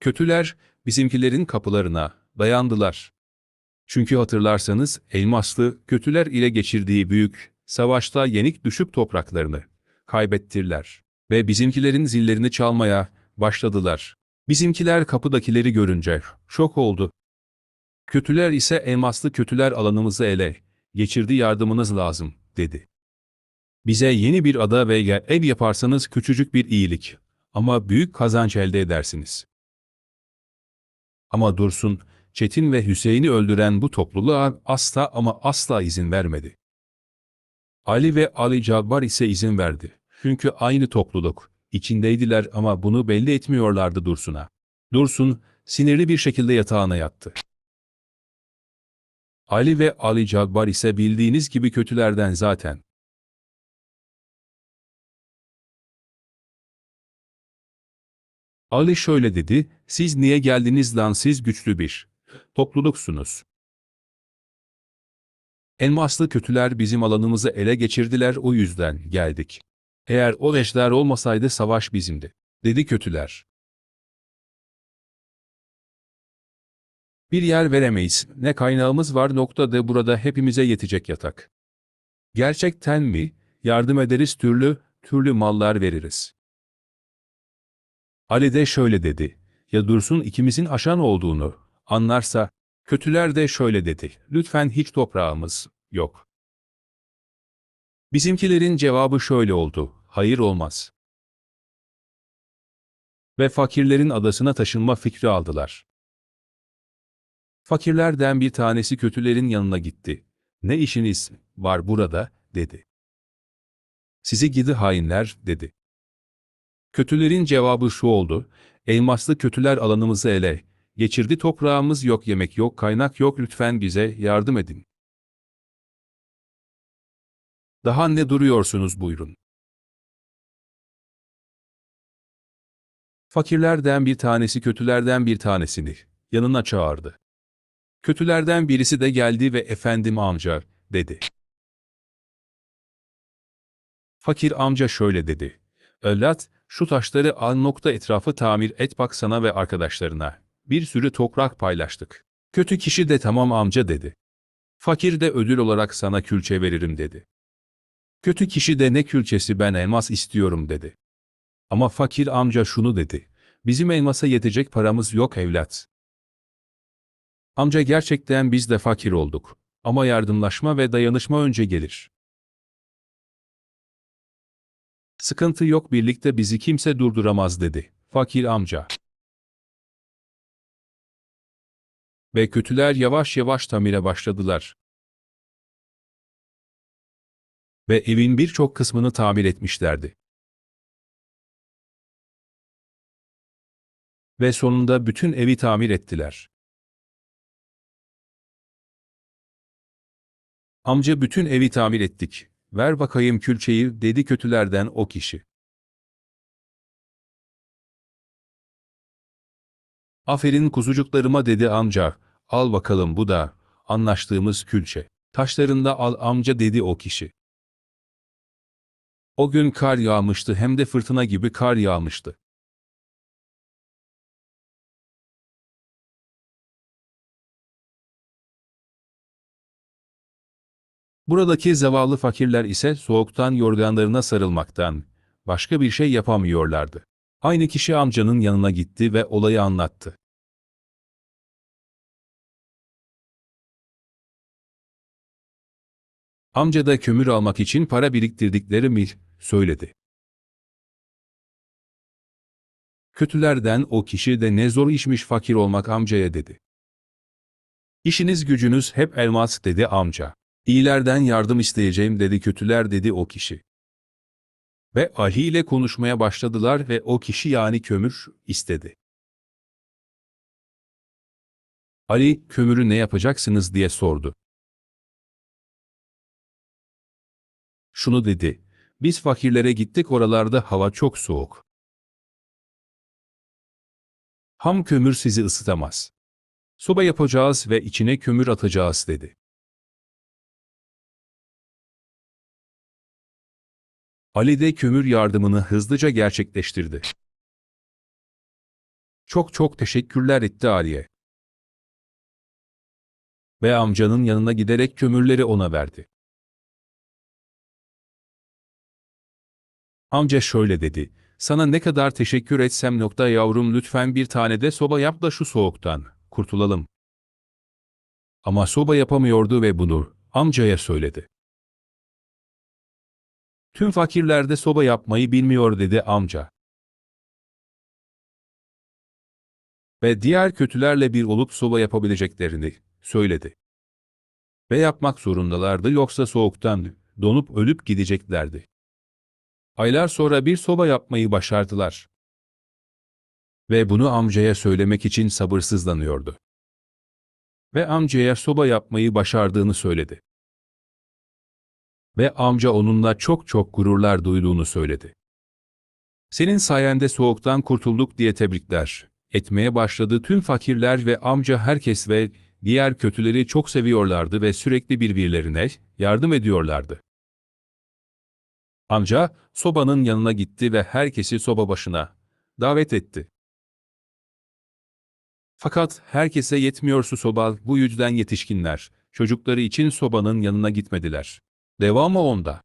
Kötüler bizimkilerin kapılarına dayandılar. Çünkü hatırlarsanız Elmaslı kötüler ile geçirdiği büyük savaşta yenik düşüp topraklarını kaybettirler ve bizimkilerin zillerini çalmaya başladılar. Bizimkiler kapıdakileri görünce şok oldu. Kötüler ise elmaslı kötüler alanımızı ele geçirdi yardımınız lazım dedi. Bize yeni bir ada ve ya- ev yaparsanız küçücük bir iyilik ama büyük kazanç elde edersiniz. Ama Dursun, Çetin ve Hüseyin'i öldüren bu topluluğa asla ama asla izin vermedi. Ali ve Ali Cabbar ise izin verdi. Çünkü aynı topluluk içindeydiler ama bunu belli etmiyorlardı Dursun'a. Dursun sinirli bir şekilde yatağına yattı. Ali ve Ali Cabbar ise bildiğiniz gibi kötülerden zaten. Ali şöyle dedi, siz niye geldiniz lan siz güçlü bir topluluksunuz. Elmaslı kötüler bizim alanımızı ele geçirdiler o yüzden geldik. Eğer o eşler olmasaydı savaş bizimdi, dedi kötüler. Bir yer veremeyiz, ne kaynağımız var noktada burada hepimize yetecek yatak. Gerçekten mi, yardım ederiz türlü, türlü mallar veririz. Ali de şöyle dedi, ya Dursun ikimizin aşan olduğunu anlarsa, kötüler de şöyle dedi, lütfen hiç toprağımız yok. Bizimkilerin cevabı şöyle oldu, hayır olmaz. Ve fakirlerin adasına taşınma fikri aldılar. Fakirlerden bir tanesi kötülerin yanına gitti. Ne işiniz var burada, dedi. Sizi gidi hainler, dedi. Kötülerin cevabı şu oldu, elmaslı kötüler alanımızı ele, geçirdi toprağımız yok yemek yok kaynak yok lütfen bize yardım edin. Daha ne duruyorsunuz buyurun. Fakirlerden bir tanesi kötülerden bir tanesini yanına çağırdı. Kötülerden birisi de geldi ve efendim amca, dedi. Fakir amca şöyle dedi. Evlat, şu taşları al nokta etrafı tamir et bak sana ve arkadaşlarına. Bir sürü toprak paylaştık. Kötü kişi de tamam amca dedi. Fakir de ödül olarak sana külçe veririm dedi. Kötü kişi de ne külçesi ben elmas istiyorum dedi. Ama fakir amca şunu dedi. Bizim elmasa yetecek paramız yok evlat. Amca gerçekten biz de fakir olduk. Ama yardımlaşma ve dayanışma önce gelir. Sıkıntı yok birlikte bizi kimse durduramaz dedi. Fakir amca. Ve kötüler yavaş yavaş tamire başladılar. Ve evin birçok kısmını tamir etmişlerdi. Ve sonunda bütün evi tamir ettiler. Amca bütün evi tamir ettik. Ver bakayım külçeyi, dedi kötülerden o kişi. Aferin kuzucuklarıma dedi amca, al bakalım bu da, anlaştığımız külçe. Taşlarında al amca dedi o kişi. O gün kar yağmıştı hem de fırtına gibi kar yağmıştı. Buradaki zavallı fakirler ise soğuktan yorganlarına sarılmaktan başka bir şey yapamıyorlardı. Aynı kişi amcanın yanına gitti ve olayı anlattı. Amca da kömür almak için para biriktirdikleri mi söyledi. Kötülerden o kişi de ne zor işmiş fakir olmak amcaya dedi. İşiniz gücünüz hep elmas dedi amca. İyilerden yardım isteyeceğim dedi kötüler dedi o kişi. Ve Ali ile konuşmaya başladılar ve o kişi yani kömür istedi. Ali, kömürü ne yapacaksınız diye sordu. Şunu dedi, biz fakirlere gittik oralarda hava çok soğuk. Ham kömür sizi ısıtamaz. Soba yapacağız ve içine kömür atacağız dedi. Ali de kömür yardımını hızlıca gerçekleştirdi. Çok çok teşekkürler etti Aliye. Ve amcanın yanına giderek kömürleri ona verdi. Amca şöyle dedi. Sana ne kadar teşekkür etsem nokta yavrum lütfen bir tane de soba yap da şu soğuktan kurtulalım. Ama soba yapamıyordu ve bunu amcaya söyledi. Tüm fakirler de soba yapmayı bilmiyor dedi amca. Ve diğer kötülerle bir olup soba yapabileceklerini söyledi. Ve yapmak zorundalardı yoksa soğuktan donup ölüp gideceklerdi. Aylar sonra bir soba yapmayı başardılar. Ve bunu amcaya söylemek için sabırsızlanıyordu. Ve amcaya soba yapmayı başardığını söyledi. Ve amca onunla çok çok gururlar duyduğunu söyledi. Senin sayende soğuktan kurtulduk diye tebrikler etmeye başladı tüm fakirler ve amca herkes ve diğer kötüleri çok seviyorlardı ve sürekli birbirlerine yardım ediyorlardı. Amca sobanın yanına gitti ve herkesi soba başına davet etti. Fakat herkese yetmiyor su soba bu yüzden yetişkinler çocukları için sobanın yanına gitmediler. Devamı onda.